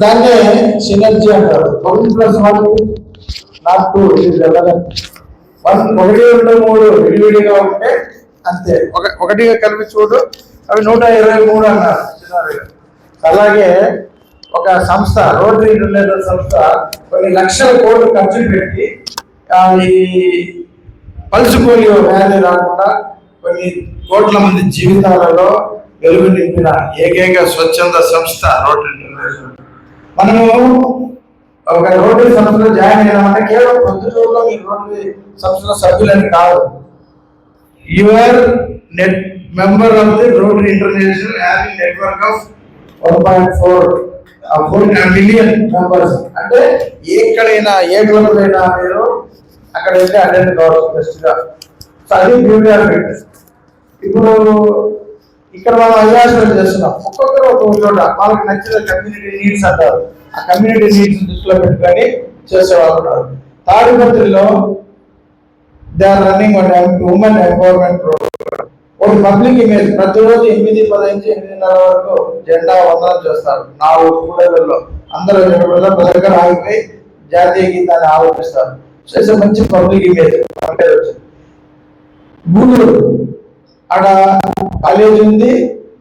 దాన్నే సినర్జీ అంటారు. One plus one not two one ఒకటి రెండు మూడు విడివిడిగా ఉంటే అంతే. ఒక ఒకటిగా కలిపి చూడు అవి నూట ఇరవై మూడు అన్నారు అలాగే ఒక సంస్థ రోడ్డు ఇంటర్నేషనల్ సంస్థ కొన్ని లక్షల కోట్లు ఖర్చు పెట్టి ఈ పల్స్ పోలియో వ్యాధి రాకుండా కొన్ని కోట్ల మంది జీవితాలలో వెలుగు నింపిన ఏకైక స్వచ్ఛంద సంస్థ రోటరీ ఇంటర్నేషనల్ మనము ఒక రోటరీ సంస్థలో జాయిన్ అయినామంటే కేవలం పొద్దుటూరులో మీరు రోటరీ సంస్థలో సభ్యులని కాదు. Your net member of the Rotary International having network of one point four four million members. అంటే ఎక్కడైనా ఏ క్లబ్ అయినా మీరు అక్కడ వెళ్ళి అటెండ్ కావచ్చు బెస్ట్గా సో అది బ్యూటీ ఆఫ్ ఇప్పుడు ఇక్కడ మనం అభ్యాసం చేస్తున్నాం. ఒక్కొక్కరు ఒక్కొక్క చోట. వాళ్ళకి నచ్చిన కమ్యూనిటీ నీడ్స్ అంటారు. ఆ కమ్యూనిటీ నీడ్స్ దృష్టిలో పెట్టుకొని చేసేవాళ్ళు ఉన్నారు. తాడిపత్రిలో they are running women empowerment programme ఒక పబ్లిక్ ఇమేజ్ ప్రతిరోజు ఎనిమిది పది నుంచి ఎనిమిదిన్నర వరకు జెండా వందనం చేస్తారు. నాలుగు కూడలలో అందరూ నిలబడతారు ప్రతి దగ్గర ఆగిపోయి జాతీయ గీతాన్ని ఆలోచిస్తారు చేసే మంచి పబ్లిక్ ఇమేజ్ గూడూరు. అక్కడ కాలేజ్ ఉంది.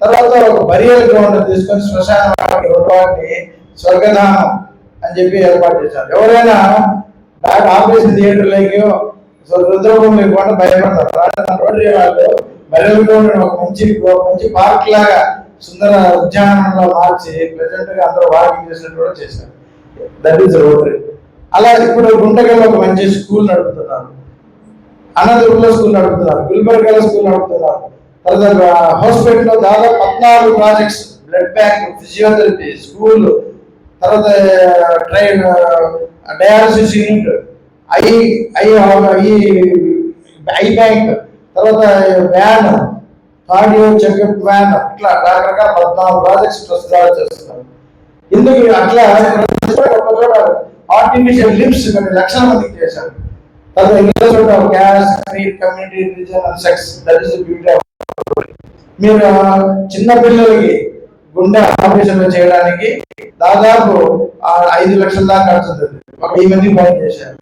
తర్వాత ఒక బరియల్ గ్రౌండ్ తీసుకొని శ్మశాన వాటి స్వర్గధామం అని చెప్పి ఏర్పాటు చేశారు. ఎవరైనా డాక్టర్ ఆపరేషన్ థియేటర్లోకి రుద్రభూమి కూడా భయపడతారు. అలాంటి రోటరీ వాళ్ళు బరియల్ గ్రౌండ్ ఒక మంచి ఒక మంచి పార్క్ లాగా సుందర ఉద్యానవనంలో మార్చి ప్రజెంట్గా అందరూ వాకింగ్ చేసినట్టు కూడా చేశారు. That is Rotary. అలా ఇప్పుడు గుంటకల్లో ఒక మంచి స్కూల్ నడుపుతున్నారు. అనంతపురంలో స్కూల్ నడుపుతున్నారు. గుల్బర్గాలో స్కూల్ నడుపుతున్నారు. తర్వాత హాస్పిటల్లో దాదాపు పద్నాలుగు projects blood bank physiotherapy school తర్వాత train dialysis unit eye eye eye eye bank తర్వాత వ్యాన్ కార్డియో చెకప్ వ్యాన్ ఇట్లా రకరకాల పద్నాలుగు ప్రాజెక్ట్స్ ప్రస్తుతాలు చేస్తున్నారు. ఎందుకు అట్లా ఆర్టిఫిషియల్ లిప్స్ కొన్ని లక్షల మందికి చేశారు. తర్వాత ఇంగ్లీష్ చోట caste creed community religion and sex that is beauty of మీరు చిన్న పిల్లలకి గుండె ఆపరేషన్లు చేయడానికి దాదాపు ఐదు లక్షల దాకా ఖర్చు ఒక ఈ మంది పాయింట్ చేశారు.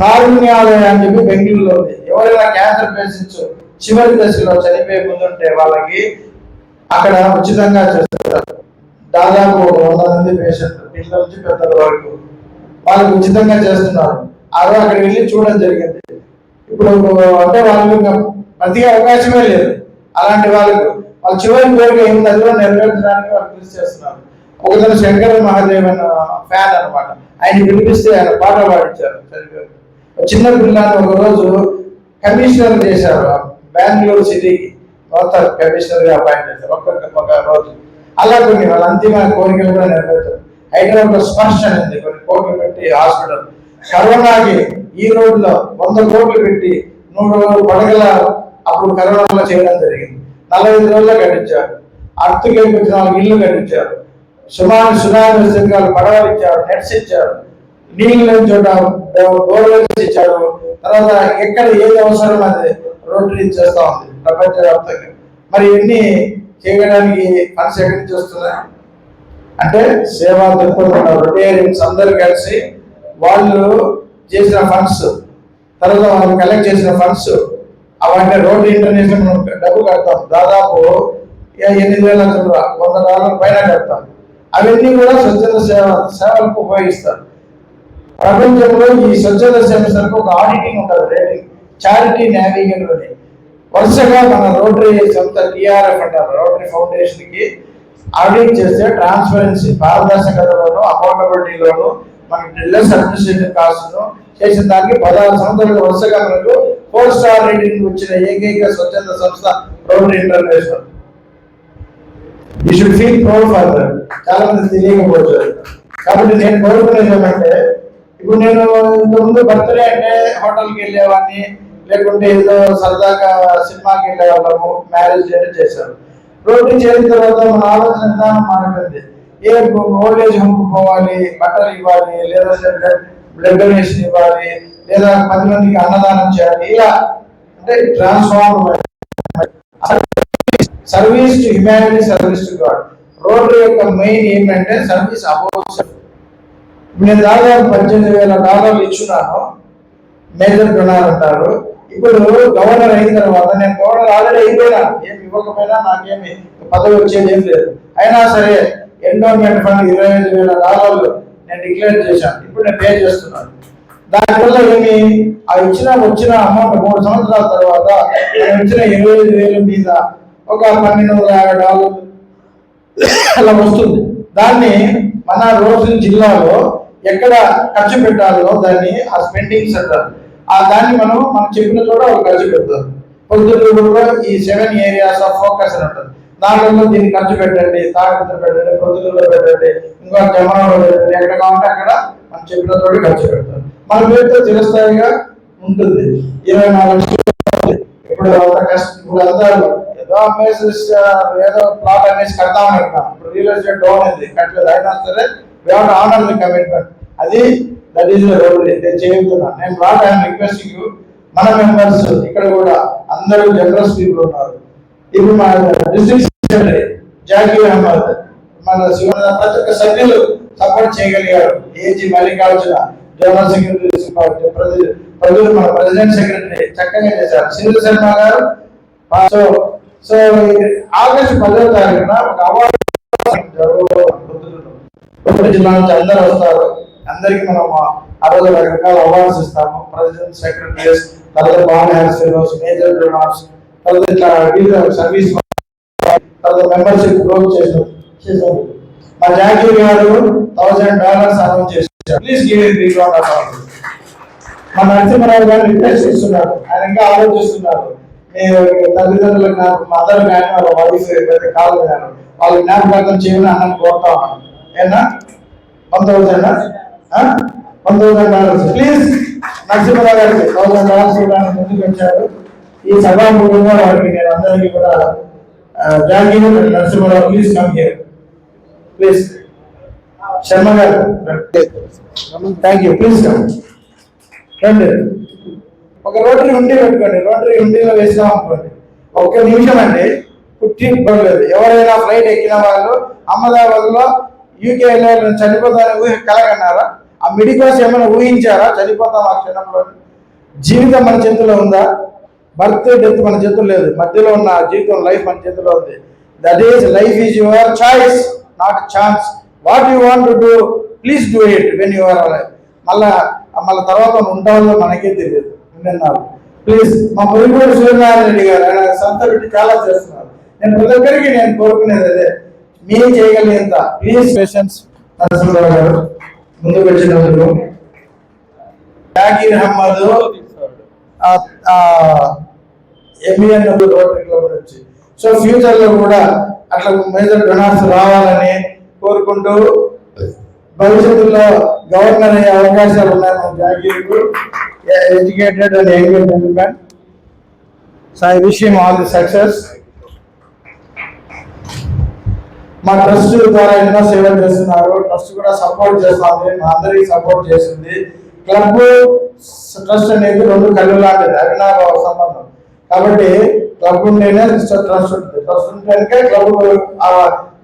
కారుణ్యాలయం అని చెప్పి బెంగళూరులో ఉంది. ఎవరైనా క్యాన్సర్ పేషెంట్స్ చివరి దశలో చనిపోయే ముందుంటే వాళ్ళకి అక్కడ ఉచితంగా చేస్తారు. దాదాపు ఒక వంద మంది పేషెంట్ పిల్లల నుంచి పెద్దల వరకు వాళ్ళకి ఉచితంగా చేస్తున్నారు. ఆ రోజు అక్కడ వెళ్ళి చూడడం జరిగింది. ఇప్పుడు అంటే వాళ్ళు ప్రతిగా అవకాశమే లేదు. అలాంటి వాళ్ళకు వాళ్ళ చివరి కోరిక ఏంటి అది కూడా నెరవేర్చడానికి వాళ్ళు కృషి చేస్తున్నారు. ఒకతను శంకర మహాదేవ్ అన్న ఫ్యాన్ అన్నమాట. ఆయన పిలిపిస్తే ఆయన పాట పాడించారు చనిపోయారు. ఒక చిన్న పిల్లని ఒక రోజు కమిషనర్ చేశారు. బెంగళూరు సిటీకి. కొత్త కమిషనర్గా అపాయింట్ చేశారు. ఒక్కొక్క ఒక రోజు. అలా కొన్ని వాళ్ళ అంతిమ కోరికలు కూడా నెరవేర్చారు. హైదరాబాద్లో స్పర్శ అనేది కొన్ని కోట్లు పెట్టి హాస్పిటల్. కరోనాకి ఈ రోజులో వంద కోట్లు పెట్టి నూరు పడగల అప్పుడు కరోనాలో చేయడం జరిగింది. నలభై ఐదు రోజుల్లో కట్టించారు. అర్తుకి నాలుగు ఇళ్ళు కట్టించారు. సుమారు సునామీ వస్తే పడవలు ఇచ్చారు నెట్స్ ఇచ్చారు. నీళ్ళు లేని చోట బోర్వెల్స్ ఇచ్చారు. తర్వాత ఎక్కడ ఏది అవసరం అది రోడ్డు చేస్తూ ఉంది. ప్రపంచవ్యాప్తంగా. మరి ఇవన్నీ చేయడానికి ఫండ్స్ ఎక్కడి నుంచి వస్తున్నాయి? అంటే సేవా దృక్పథం రొటేరియన్స్ అందరు కలిసి వాళ్ళు చేసిన ఫండ్స్ తర్వాత వాళ్ళు కలెక్ట్ చేసిన ఫండ్స్ అవన్నీ రోడ్ ఇంటర్నేషనల్ మనం డబ్బు కడతాం. దాదాపు ఎనిమిది వేల చిల్లర, వంద డాలర్ల పైన కడతాం. అవన్నీ కూడా స్వచ్ఛంద సేవ సేవలకు ఉపయోగిస్తారు. ప్రపంచంలో ఈ స్వచ్ఛంద సంస్థలకు ఒక ఆడిటింగ్ ఉంటుంది రేటింగ్ చారిటీ నావిగేటర్ అని. వరుసగా మన రోటరీ సంస్థ టిఆర్ఎఫ్ అంటారు. రోటరీ ఫౌండేషన్కి ఆడిట్ చేస్తే ట్రాన్స్పరెన్సీ పారదర్శకతలోను అకౌంటబిలిటీలోను మనకి లెస్ అడ్మినిస్ట్రేటివ్ కాస్ట్ చేసిన దానికి పదహారు సంవత్సరాల వరుసగా మనకు ఫోర్ స్టార్ రేటింగ్ వచ్చిన ఏకైక స్వచ్ఛంద సంస్థ proud international. You should feel proud for that చాలా మంది తెలియకపోవచ్చు. కాబట్టి నేను కోరుకునేది ఏమంటే ఇప్పుడు నేను ఇంతకుముందు బర్త్డే అంటే హోటల్కి వెళ్ళేవాడిని లేకుంటే ఏదో సరదాగా సినిమాకి వెళ్ళే వాళ్ళము మ్యారేజ్ డే చేశాను. రోడ్డు చేరిన తర్వాత మన ఆలోచన విధానం మారిపోయింది. ఏ ఓల్డ్ ఏజ్ హోమ్ పోవాలి బట్టలు ఇవ్వాలి లేదా బ్లడ్ డొనేషన్ ఇవ్వాలి లేదా పది మందికి అన్నదానం చేయాలి ఇలా అంటే transform service to humanity service to god road యొక్క మెయిన్ ఏంటంటే సర్వీస్ అబౌట్ నేను దాదాపు పద్దెనిమిది వేల డాలర్లు ఇచ్చున్నాను. మేజర్ డొనార్ అంటారు. ఇప్పుడు గవర్నర్ అయిన తర్వాత నేను గవర్నర్ ఆల్రెడీ అయిపోయినా. ఏమి ఇవ్వకపోయినా నాకేమి పదవి వచ్చేది ఏం లేదు. అయినా సరే ఎండోమెంట్ ఫండ్ ఇరవై ఐదు వేల డాలర్లు నేను డిక్లేర్ చేశాను. ఇప్పుడు నేను పే చేస్తున్నాను. దానివల్ల ఏమి? ఆ ఇచ్చిన వచ్చిన అమౌంట్ మూడు సంవత్సరాల తర్వాత నేను ఇచ్చిన ఇరవై ఐదు వేల మీద ఒక పన్నెండు వందల యాభై డాలర్లు అలా వస్తుంది. దాన్ని మన రోజు జిల్లాలో ఎక్కడ ఖర్చు పెట్టాలో దాన్ని ఆ స్పెండింగ్స్ అంటారు ఆ దాన్ని మనం మనం చెప్పిన చోట వాళ్ళు ఖర్చు పెడతారు. పొద్దుటూరులో ఈ సెవెన్ ఏరియాస్ ఆఫ్ ఫోకస్ అని ఉంటుంది దాంట్లో దీన్ని ఖర్చు పెట్టండి తాగుతూ పెట్టండి పొద్దుటూరులో పెట్టండి ఇంకా జమనాలో పెట్టండి ఎక్కడ కావాలంటే అక్కడ మనం చెప్పిన చోట ఖర్చు పెడతారు. మన పేరుతో చిరస్థాయిగా ఉంటుంది. ఇరవై నాలుగు లక్షలు ఇప్పుడు అంత కష్టం ఇప్పుడు అందరూ ఏదో అమ్మేసి ఏదో ప్లాట్ అనేసి కడతామని ఇప్పుడు రియల్ ఎస్టేట్ డౌన్ అయింది. కట్టలేదు. అయినా సరే వేట్ ఆనర్ ది కమిట్మెంట్ అది దట్ ఈస్ నేను చెబుతున్నా నేను ప్లాట్ ఐఎమ్ రిక్వెస్టింగ్ యూ మన మెంబర్స్ ఇక్కడ కూడా అందరూ జనరల్స్ పీపుల్ ఉన్నారు. ఇప్పుడు మన డిస్ట్రిక్ట్ సెక్రటరీ జాకీ అహ్మద్ మన శివ ప్రతి ఒక్క సభ్యులు సపోర్ట్ చేయగలిగారు. ఏజీ మల్లికార్జున జనరల్ సెక్రటరీ ప్రజలు మన ప్రెసిడెంట్ సెక్రటరీ చక్కగా చేశారు. సింధు శర్మ గారు సో సో ఆగస్టు పదో తారీఖున ఒక అవార్డు ఒకటి జిల్లా నుంచి అందరూ వస్తారు. అందరికి మనం ఆ రోజు రకరకాల అవార్డ్స్ ఇస్తాము. ప్రెసిడెంట్ సెక్రటరీస్ తర్వాత బాన్ హ్యాస్ ఫెలోస్ మేజర్ డోనార్స్ తర్వాత ఇట్లా వివిధ సర్వీస్ తర్వాత మెంబర్షిప్ గ్రోత్ చేసాం చేశారు మా జాకీ గారు థౌసండ్ డాలర్స్ అనౌన్స్ చేశారు. Please give it big round of మా నరసింహరావు గారు రిక్వెస్ట్ ఇస్తున్నారు ఆయన ఇంకా ఆలోచిస్తున్నారు. నేను తల్లిదండ్రులకు నాకు మదర్ కానీ వాళ్ళ వైఫ్ పెద్ద కాదు కానీ వాళ్ళు జ్ఞాపకార్థం చేయమని అన్నని కోరుతా ఉన్నాను. ఏనా? వన్ పంతొమ్మిది వందల డాలర్స్ ప్లీజ్ నరసింహరావు గారికి థౌసండ్ డాలర్స్ ఇవ్వడానికి ముందుకు వచ్చారు? ఈ సభాముఖంగా వారికి నేను అందరికీ కూడా Jaggi Narasimha Rao please come here please Sharma garu. Thank you please come రండి. ఒక రోటరీ ఉండి పెట్టుకోండి. రోటరీ ఉండిలో వేసినాం అనుకోండి. ఒక నిమిషం అండి. పుట్టి పర్లేదు. ఎవరైనా ఫ్లైట్ ఎక్కిన వాళ్ళు అహ్మదాబాద్లో యూకే చనిపోతారని ఊహ కలగన్నారా? ఆ మిడికోస్ ఏమైనా ఊహించారా? చనిపోతాం ఆ క్షణంలో? జీవితం మన చేతిలో ఉందా? బర్త్ డెత్ మన చేతుల్లో లేదు. మధ్యలో ఉన్న జీవితం లైఫ్ మన చేతిలో ఉంది. That is life is your choice not chance what you want to do please do it when your మళ్ళా మళ్ళీ తర్వాత ఉంటాలో మనకే తెలియదు. నిన్నారు ప్లీజ్ మా పొరుగుడు సూర్యనారాయణ రెడ్డి గారు ఆయన సంత పెట్టి చాలా చేస్తున్నారు. నేను ప్రతి ఒక్కరికి నేను కోరుకునేది అదే. మీరు చేయగలిగేంత. Please patience Narasimharao garu. ముందుకు వచ్చినందుకు జాకీర్ అహ్మద్ ఎంఈఎన్ రోటరీ క్లబ్ నుంచి సో ఫ్యూచర్లో కూడా అట్లా మేజర్ డొనార్స్ రావాలని కోరుకుంటూ భవిష్యత్తులో గవర్నర్ అయ్యే అవకాశాలు ఉన్నాయి మన జాగీర్కు educated and young so I wish him all the success మా ట్రస్ట్ ద్వారా ఎన్నో సేవలు చేస్తున్నారు. ట్రస్ట్ కూడా సపోర్ట్ చేస్తుంది. మా అందరికి సపోర్ట్ చేస్తుంది. క్లబ్ ట్రస్ట్ అనేది రెండు కళ్ళు లాంటిది అవినాభావ సంబంధం. కాబట్టి క్లబ్ ఉంటేనే ట్రస్ట్ ఉంటుంది. ట్రస్ట్ ఉంటేనే క్లబ్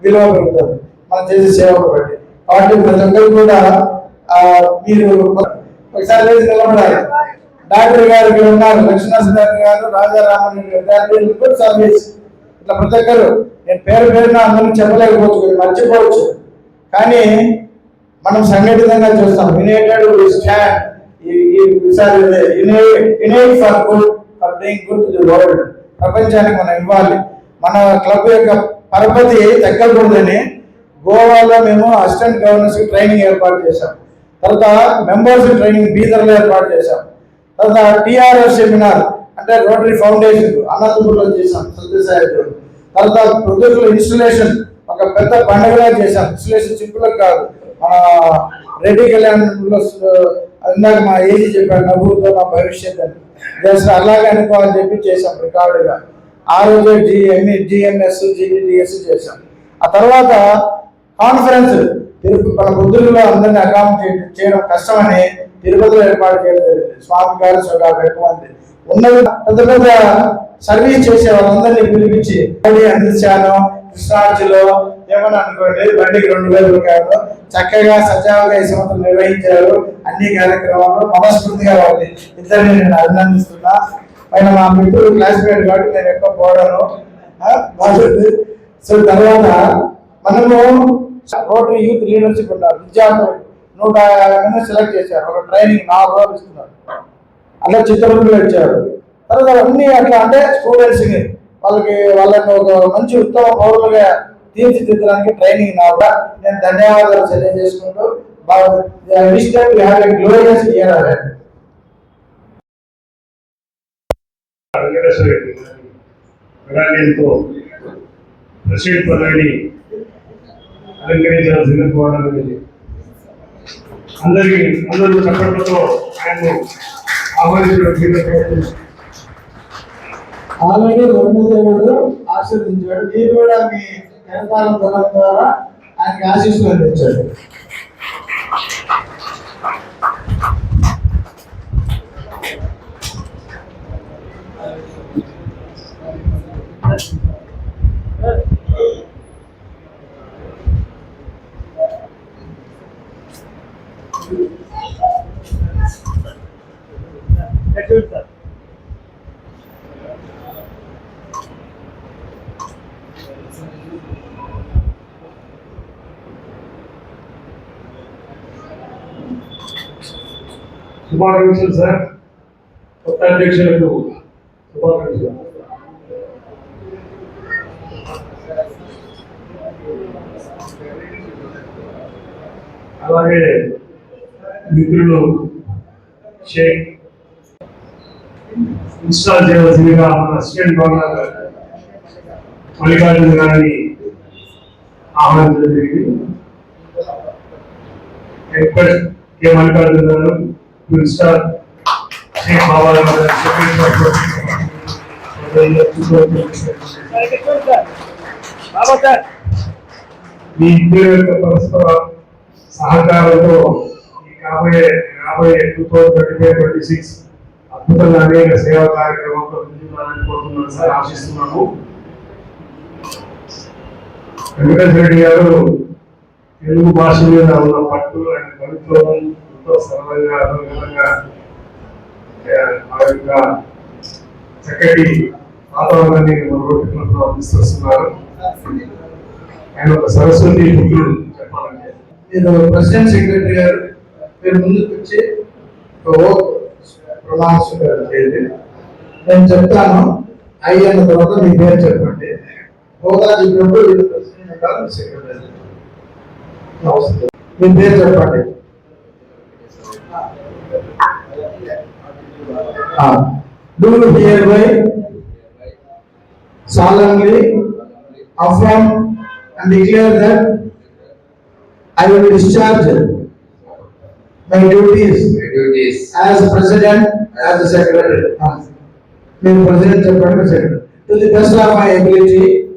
విలువ పెరుగుతుంది. మనం చేసే సేవలు బట్టి కాబట్టి ప్రతి ఒక్కరు కూడా మీరు ఒకసారి లేచి నిలబడాలి. డాక్టర్ గారికి ఉన్నారు. లక్ష్మణ గారు రాజారామన్ గారు. సర్వీస్ ఇట్లా ప్రతి ఒక్కరు నేను పేరు పేరున అందరినీ చెప్పలేకపోవచ్చు మర్చిపోవచ్చు. కానీ మనం సంఘటితంగా చూస్తాం. యునైటెడ్ స్టాండ్ ఈసారి unite for good for doing good to the world ప్రపంచానికి మనం ఇవ్వాలి. మన క్లబ్ యొక్క పరపతి తగ్గకూడదని గోవాలో మేము అసిస్టెంట్ గవర్నర్స్ ట్రైనింగ్ ఏర్పాటు చేశాం. తర్వాత మెంబర్స్ ట్రైనింగ్ బీదర్లో ఏర్పాటు చేశాం. తర్వాత టిఆర్ఎస్ సెమినార్ అంటే రోటరీ ఫౌండేషన్ అనంతపురంలో చేశాం. సత్యసాయి తర్వాత ప్రొద్దుల ఇన్స్టలేషన్ ఒక పెద్ద పండుగలా చేశాం. ఇన్స్టలేషన్ సింపుల్ కాదు. మన రెడ్డి కళ్యాణంలో ఇందాక మా ఏజీ చెప్పాడు నవ్వుతో నా భవిష్యత్ అని. జస్ట్ అలాగే అనుకోవాలని చెప్పి చేశాం రికార్డుగా. ఆ రోజే జిఎంఈ జిఎంఎస్ జిడిఎస్ చేశాం. ఆ తర్వాత కాన్ఫరెన్స్ తిరుపతి మన బుద్ధుల్లో అందరినీ అకామిడేట్ చేయడం కష్టమని తిరుపతిలో ఏర్పాటు చేయడం జరిగింది. స్వామి గారు సుగా ఎక్కువ మంది ఉన్నది పెద్ద పెద్ద సర్వీస్ చేసే వాళ్ళందరినీ పిలిపించి అందించాను కృష్ణార్జులో ఏమని అనుకోండి బండికి రెండు వేల రూపాయలు చక్కగా సజావుగా ఈ సంవత్సరం నిర్వహించారు. అన్ని కార్యక్రమాలు మనస్ఫూర్తిగా వాళ్ళని ఇద్దరిని నేను అభినందిస్తున్నా. పైన మా మిత్రుడు క్లాస్మేట్ కాబట్టి నేను ఎక్కువ పోవడాను బాగుంది. సో తర్వాత మనము రోటరీ యూత్ లీడర్షిప్ ఉన్నారు విద్యార్థులు నూట యాభై మంది సెలెక్ట్ చేశారు. ఒక ట్రైనింగ్ నాలుగు రోజులు ఇస్తున్నారు. అట్లా చిత్తూరులో ఇచ్చారు తర్వాత అన్ని అట్లా అంటే స్టూడెంట్స్ని వాళ్ళకి వాళ్ళని ఒక మంచి ఉత్తమ పౌరులుగా తీర్చిదిద్దడానికి ట్రైనింగ్ నా కూడా నేను ధన్యవాదాలు తెలియజేసుకుంటూ wish that glorious year ahead president పదవిని అలంకరించాల్సింది కోరడం అందరికీ అందరూ చప్పట్లతో ఆయన ఆహ్వానించడం ఆల్రెడీ బ్రహ్మదేవుడు ఆశీర్వదించాడు. మీరు కూడా మీ కరతాల ద్వారా ఆయనకి ఆశీస్సులు అందించాడు. శుభాకాంక్షలు సార్. కొత్త అధ్యక్షులకు శుభాకాంక్షలు. అలాగే మిత్రులు షేక్ ఇన్స్టాల్ చేయవలసిందిగా మన అసిస్టెంట్ గవర్నర్ మల్లికార్జున గారిని ఆహ్వానించడం జరిగింది. రిక్వెస్ట్ కే మల్లికార్జున గారు టు ఇన్స్టాల్ షేక్ బాబా గారు మీ ఇద్దరి యొక్క పరస్పర సహకారంతో ఈ కాబోయే రాబోయే two thousand twenty five twenty six అద్భుతంగా అనేక సేవా కార్యక్రమాలతో ముందుకు కోరుతున్నాను సార్ ఆశిస్తున్నాము. వెంకటేశ్వర రెడ్డి గారు తెలుగు భాష మీద ఉన్న పట్టు అండ్ కవిత్వం ఎంతో సరళంగా అనుగుణంగా ఆ, యొక్క చక్కటి వాతావరణాన్ని మన రోడ్డు అందిస్తున్నారు ఆయన ఒక సరస్వతి పుత్రుడు చెప్పాలంటే. నేను ప్రెసిడెంట్ సెక్రటరీ గారు మీరు ముందుకు వచ్చి ఒక ఓ ప్రమాణ స్వీకారం చేయండి. నేను చెప్తాను అయ్యన్న తర్వాత మీ పేరు చెప్పండి. హోదా చెప్పినప్పుడు వీళ్ళు ప్రెసిడెంట్ ఉంటారు సెక్రటరీ అవసరం మీ పేరు చెప్పండి. are. Do you hereby solemnly affirm and declare that I will discharge my duties, my duties. as president, as the secretary. Being president, secretary. To the best of my ability,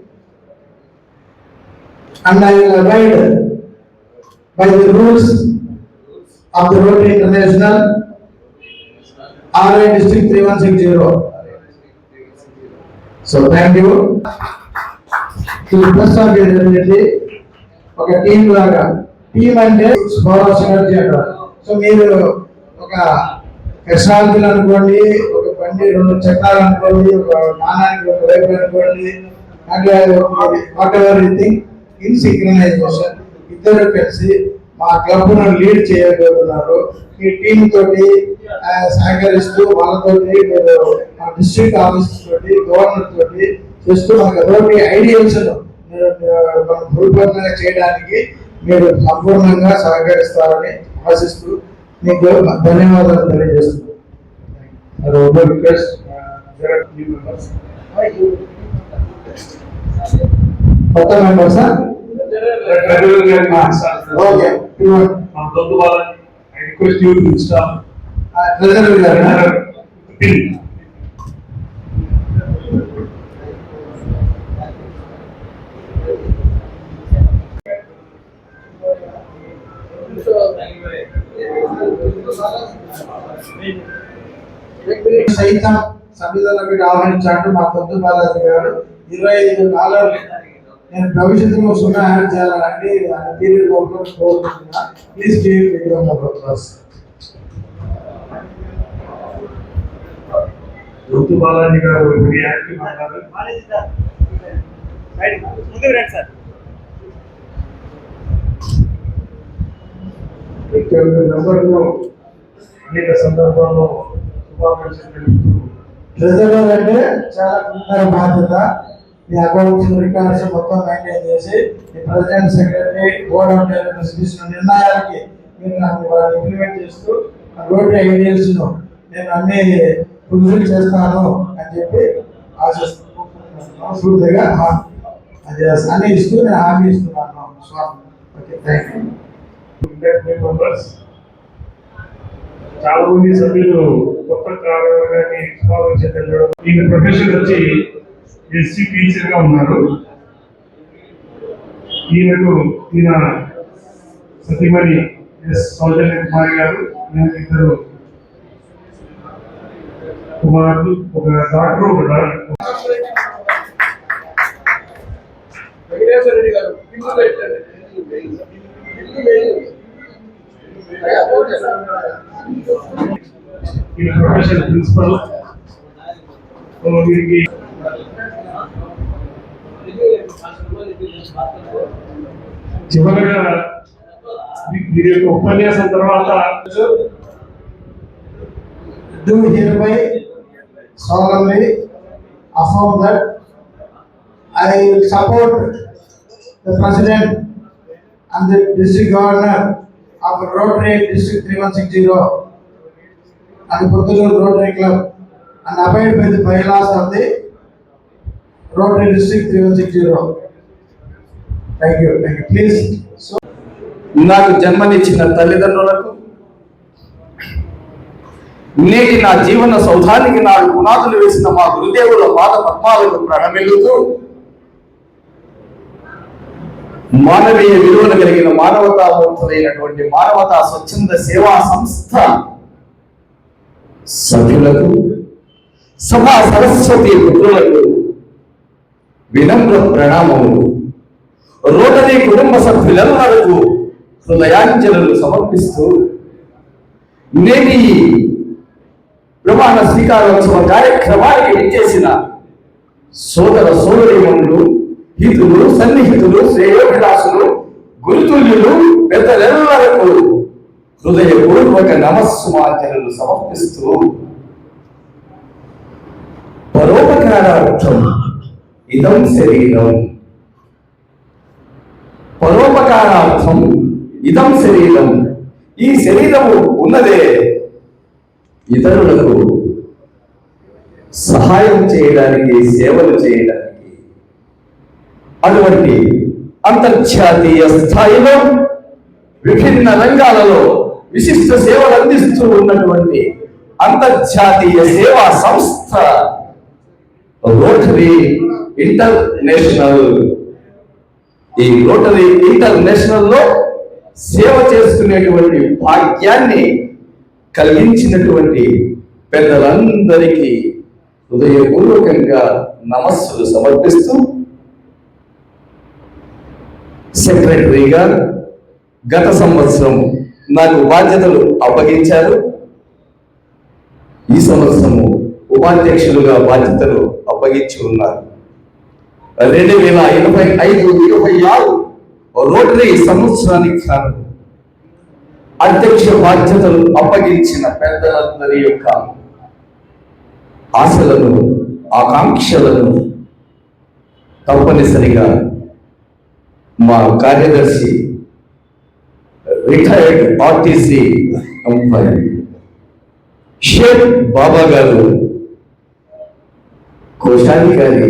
and I will abide by the rules of the Rotary International RI district three one six zero. So thank you To the ఒక team లాగా. Team అంటే గౌరవ synergy అంటారు. So మీరు ఒక కృష్ణార్థులు అనుకోండి ఒక బండి రెండు చక్రాలు అనుకోండి ఒక నాణానికి ఒక వైపు అనుకోండి అంటే whatever thing in synchronization ఇద్దరు కలిసి మా క్లబ్ను లీడ్ చేయగలుగుతున్నారు ఈ టీం తోటి సహకరిస్తూ వాళ్ళతోటి మా డిస్ట్రిక్ట్ ఆఫీసర్స్ తోటి గవర్నర్ తోటి చేస్తూ మనకు రోడ్డు ఐడియల్స్ మనం చేయడానికి మీరు సంపూర్ణంగా సహకరిస్తారని ఆశిస్తూ మీకు ధన్యవాదాలు తెలియజేస్తున్నాను. కొత్త మెంబర్సా ఓకే గారు pin. సైతం సభ్యులకు ఆహ్వానించాడు మా పొద్దు బాలాజీ గారు ఇరవై ఐదు డాలర్లు నేను భవిష్యత్తులో సున్నా యాడ్ చేయాలండి ఆ పీరియడ్ లోపల కోరుకుంటున్నా please video plus Ritu Balaji garu very active ఉన్నారు ముందుకు రండి సార్. ఇక్కడ నంబర్లో అనేక సందర్భాల్లో శుభాకాంక్షలు తెలుపుతూ అంటే చాలా బాధ్యత. ఈ అకౌంట్స్ రికార్డ్స్ మొత్తం మెయింటైన్ చేసి మీ president secretary board of directors తీసుకున్న నిర్ణయాలకి మీరు నాకు వాళ్ళు ఇంప్లిమెంట్ చేస్తూ రోడ్ ఐడియల్స్ నేను అన్ని ఫుల్ఫిల్ చేస్తాను అని చెప్పి ఆశిస్తున్నాను. పూర్తిగా అది అన్ని ఇస్తూ నేను హామీ ఇస్తున్నాను. స్వామి. ఓకే థ్యాంక్ యూ మెంబర్స్ చాలా మంది సభ్యులు కొత్త కార్యాలయాన్ని శుభాకాంక్షలు తెలియడం ఈయన ప్రొఫెషన్ వచ్చి ఎస్సీ టీచర్గా ఉన్నారు. ఈయనకు ఈయన సతీమణి ఎస్ సౌజన్య కుమారి గారు ఈయనకి ఇద్దరు కుమారులు ఒక డాక్టర్ ఒక డాక్టర్. Profession principal. వీరికి చివరగా వీ- వీరి యొక్క ఉపన్యాసం తర్వాత do hereby solemnly affirm that I will support the president and the district governor of Rotary District 3160 and Puttulur Rotary Club and abide by the bylaws of the Rotary District 3160. Thank you, thank you. Please. So, నాకు జన్మనిచ్చిన తల్లిదండ్రులకు నేటి నా జీవన సౌధానికి నాడు పునాదులు వేసిన మా గురుదేవుల పాద పద్మాలకు ప్రణమిల్లుతూ మానవీయ విలువలు కలిగిన మానవతామూర్తులైనటువంటి మానవతా స్వచ్ఛంద సేవా సంస్థ సభ్యులకు సభా సరస్వతి పుత్రులకు వినమ్ర ప్రణామములు. రోటరీ కుటుంబ సభ్యులందరకు హృదయాంజలు సమర్పిస్తూ నేటి ప్రమాణ స్వీకారోత్సవ కార్యక్రమానికి విచ్చేసిన సోదర సోదరీమణులు హితులు సన్నిహితులు శ్రేయోభిలాసులు గురుతుల్యులు పెద్దలెల్లరకు హృదయపూర్వక నమస్సుమాంజలు సమర్పిస్తూ పరోపకారార్థం ఇదం శరీరం. పరోపకారార్థం ఇదం శరీరం. ఈ శరీరము ఉన్నదే ఇతరులకు సహాయం చేయడానికి సేవలు చేయడానికి. అటువంటి అంతర్జాతీయ స్థాయిలో విభిన్న రంగాలలో విశిష్ట సేవలు అందిస్తూ ఉన్నటువంటి అంతర్జాతీయ సేవా సంస్థ రోటరీ ఇంటర్నేషనల్ ఈ రోటరీ ఇంటర్నేషనల్లో సేవ చేసుకునేటువంటి భాగ్యాన్ని కలిగించినటువంటి పెద్దలందరికీ హృదయపూర్వకంగా నమస్సులు సమర్పిస్తూ సెక్రటరీగా గత సంవత్సరం నాకు బాధ్యతలు అప్పగించారు. ఈ సంవత్సరము ఉపాధ్యక్షులుగా బాధ్యతలు అప్పగించి ఉన్నారు. రెండు వేల ఎనభై ఐదు ఇరవై ఆరు రోటరీ సంవత్సరానికి కారణం. అధ్యక్ష బాధ్యతలు అప్పగించిన పెద్దలందరి యొక్క ఆశలను ఆకాంక్షలను తప్పనిసరిగా మా కార్యదర్శి retired RTC employee Sheikh Baba garu కోశాధికారి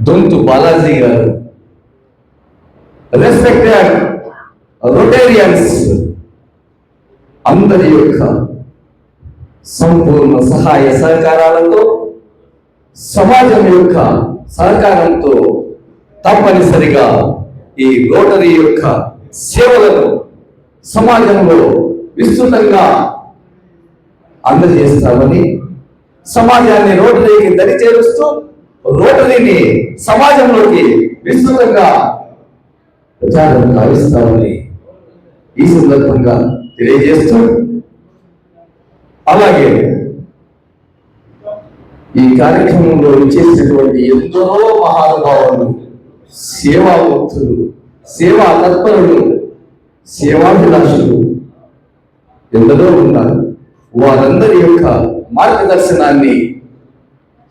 దొంతు బాలాజీ గారు. రెస్పెక్టెడ్ రొటేరియన్స్ అందరి యొక్క సంపూర్ణ సహాయ సహకారాలతో సమాజం యొక్క సహకారంతో తప్పనిసరిగా ఈ రోటరీ యొక్క సేవలను సమాజంలో విస్తృతంగా అందజేస్తామని సమాజాన్ని రోటరీకి దరి చేరుస్తూ రోటరీని సమాజంలోకి విస్తృతంగా ప్రచారం కావిస్తామని ఈ సందర్భంగా తెలియజేస్తూ అలాగే ఈ కార్యక్రమంలో చేసినటువంటి ఎందరో మహానుభావులు సేవామూర్తులు సేవా తత్పరులు సేవాభిలాషులు ఎందరో ఉన్నారు. వారందరి యొక్క మార్గదర్శనాన్ని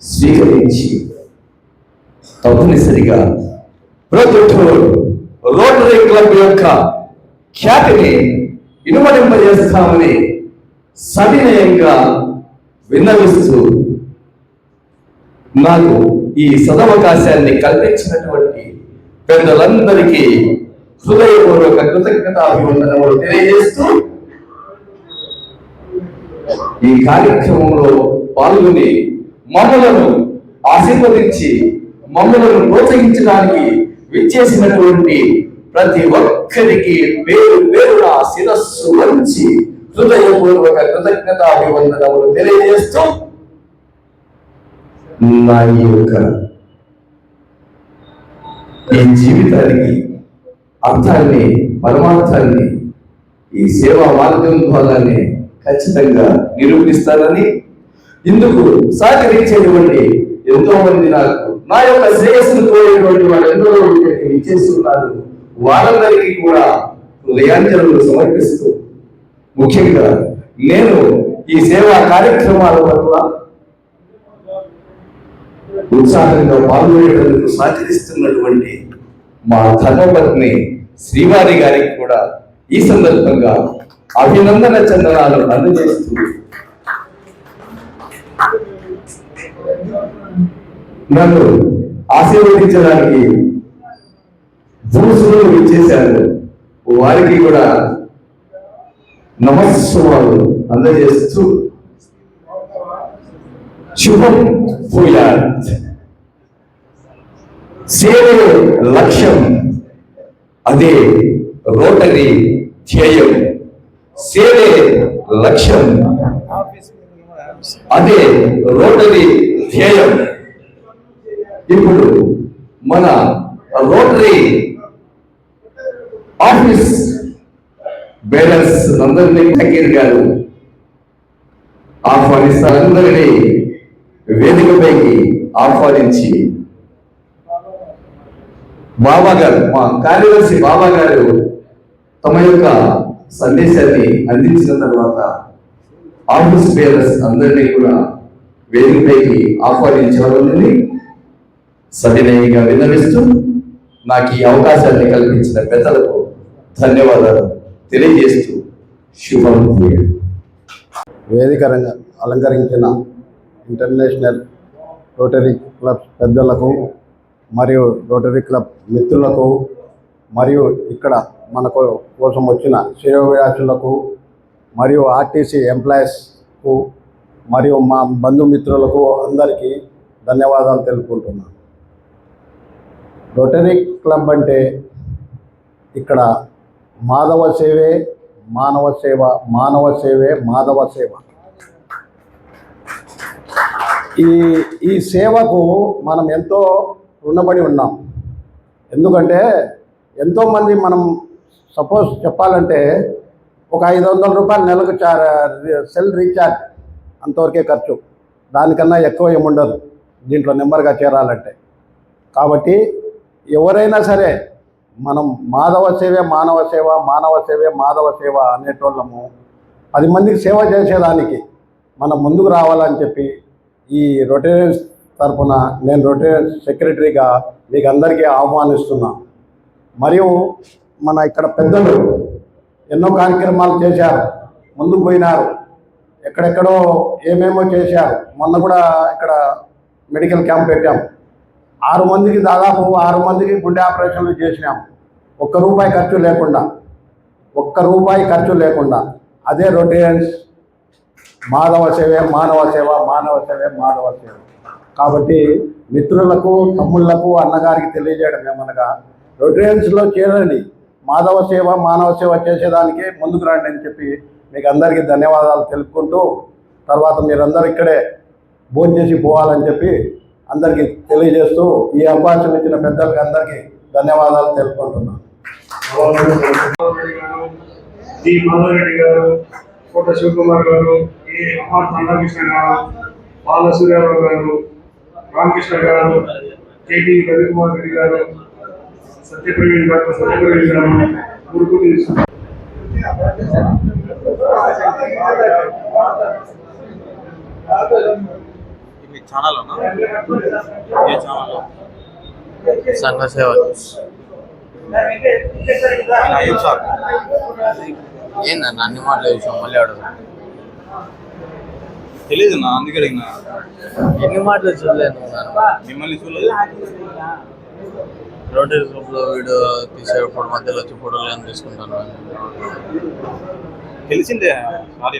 స్వీకరించి తప్పనిసరిగా ప్రొద్దుటూరు రోటరీ క్లబ్ యొక్క ఖ్యాతిని ఇనుమడింపజేస్తామని సవినయంగా విన్నవిస్తూ నాకు ఈ సదవకాశాన్ని కల్పించినటువంటి పెద్దలందరికీ హృదయపూర్వక కృతజ్ఞతాభివందనములు తెలియజేస్తూ ఈ కార్యక్రమంలో పాల్గొని మమ్మలను ఆశీర్వదించి మమ్మలను ప్రోత్సహించడానికి విచ్చేసినటువంటి ప్రతి ఒక్కరికి వేరు పేరున శిరస్సు వంచి హృదయపూర్వక కృతజ్ఞతాభివందనములు తెలియజేస్తూ నా ఈ యొక్క ఈ జీవితానికి అర్థాన్ని పరమార్థాన్ని ఈ సేవా మార్గం ద్వారానే ఖచ్చితంగా నిరూపిస్తారని ఇందుకు సహకరించేటువంటి ఎంతో మంది నాకు నా యొక్క శ్రేయస్సును కోరేటువంటి వాళ్ళు ఎందరో ఇక్కడికి ఇచ్చేస్తున్నారు. వారందరికీ కూడా హృదయాంజలు సమర్పిస్తూ ముఖ్యంగా నేను ఈ సేవా కార్యక్రమాల పట్ల ఉత్సాహంగా పాల్గొనేటందుకు సహకరిస్తున్నటువంటి మా ధర్మపత్ని శ్రీవారి గారికి కూడా ఈ సందర్భంగా అభినందన చందనాలు అందజేస్తూ నన్ను ఆశీర్వదించడానికి జూసులు ఇచ్చేశారు. వారికి కూడా నమస్సువాలు అందజేస్తూ శుభం భూయాత్ సేవే లక్ష్యం అదే రోటరీ ధ్యేయం. సేవే లక్ష్యం అదే రోటరీ ధ్యేయం. ఇప్పుడు మన రోటరీ ఆఫీస్ బేరర్స్ అందరినీ ఫకీర్ గారు ఆహ్వానిస్తారందరినీ వేదికపైకి ఆహ్వానించి బాబా గారు మా కార్యదర్శి బాబా గారు తమ యొక్క సందేశాన్ని అందించిన తర్వాత ఆఫీస్ బేరర్స్ అందరినీ కూడా వేదికపైకి ఆహ్వానించాలని సవినయంగా విన్నవిస్తూ నాకు ఈ అవకాశాన్ని కల్పించిన పెద్దలకు ధన్యవాదాలు తెలియజేస్తూ శుభం వేదిక రంగ అలంకరించిన ఇంటర్నేషనల్ రోటరీ క్లబ్ పెద్దలకు మరియు రోటరీ క్లబ్ మిత్రులకు మరియు ఇక్కడ మనకు కోసం వచ్చిన శ్రేయోభిలాషులకు మరియు ఆర్టీసీ ఎంప్లాయీస్కు మరియు మా బంధుమిత్రులకు అందరికీ ధన్యవాదాలు తెలుపుకుంటున్నాను. రొటరీ క్లబ్ అంటే ఇక్కడ మాధవ సేవే మానవ సేవ మానవ సేవే మాధవ సేవ. ఈ ఈ సేవకు మనం ఎంతో రుణపడి ఉన్నాం. ఎందుకంటే ఎంతోమంది మనం సపోజ్ చెప్పాలంటే ఒక ఐదు వందల రూపాయలు నెలకు చా సెల్ రీఛార్జ్ అంతవరకే ఖర్చు. దానికన్నా ఎక్కువ ఏముండదు. దీంట్లో నెంబర్గా చేరాలంటే. కాబట్టి ఎవరైనా సరే మనం మాధవ సేవే మానవ సేవ మానవ సేవే మాధవ సేవ అనేటోళ్ళము పది మందికి సేవ చేసేదానికి మనం ముందుకు రావాలని చెప్పి ఈ రొటేరియన్స్ తరఫున నేను రొటేరియన్స్ సెక్రటరీగా మీకు అందరికీ ఆహ్వానిస్తున్నా మరియు మన ఇక్కడ పెద్దలు ఎన్నో కార్యక్రమాలు చేశారు ముందుకు పోయినారు ఎక్కడెక్కడో ఏమేమో చేశారు. మొన్న కూడా ఇక్కడ మెడికల్ క్యాంప్ పెట్టాం. ఆరు మందికి దాదాపు ఆరు మందికి గుండె ఆపరేషన్లు చేసినాం ఒక్క రూపాయి ఖర్చు లేకుండా ఒక్క రూపాయి ఖర్చు లేకుండా అదే రొటేరియన్స్ మాధవ సేవే మానవ సేవ మానవ సేవే మానవ సేవ. కాబట్టి మిత్రులకు తమ్ముళ్ళకు అన్నగారికి తెలియజేయడం ఏమనగా రొటేరియన్స్లో చేరండి మాధవ సేవ మానవ సేవ చేసేదానికి ముందుకు రండి అని చెప్పి మీకు అందరికీ ధన్యవాదాలు తెలుపుకుంటూ తర్వాత మీరందరూ ఇక్కడే భోజనం చేసి పోవాలని చెప్పి అందరికీ తెలియజేస్తూ ఈ అవకాశం ఇచ్చిన పెద్దలకి అందరికీ ధన్యవాదాలు తెలుపుకుంటున్నాను. గారు కోట శివకుమార్ గారు ఏ ఆర్ రాధాకృష్ణ గారు గారు రామకృష్ణ గారు కేటీ రవికుమార్ రెడ్డి గారు సత్యప్రవీణ్ డాక్టర్ సత్యప్రవీణ్ గారు గురుకుటి మీ ఛానల్ ఏ ఛానల్ సంఘ సేవ సార్? ఏందన్న అన్ని మాటలు విషయం మళ్ళీ అడుగు. తెలియదు నా అందుకే అడిగిన. ఎన్ని మాటలు చూడలేను మిమ్మల్ని చూడలేదు. రోటరీ గ్రూప్లో వీడియో తీసేటప్పుడు మధ్యలో వచ్చి ఫోటోలు తీసుకుంటాను తెలిసిందే సారీ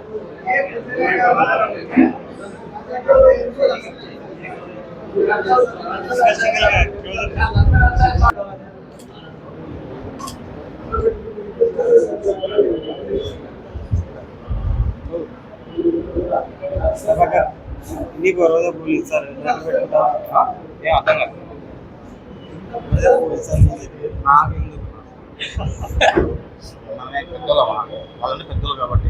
నీకు రోజా పోలీస్ సార్ ఏం అర్థం కాదు నాకు ఎందుకు మనమే పెద్దలు వాళ్ళని పెద్దలు కాబట్టి.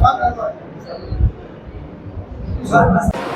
Vai, vai, lá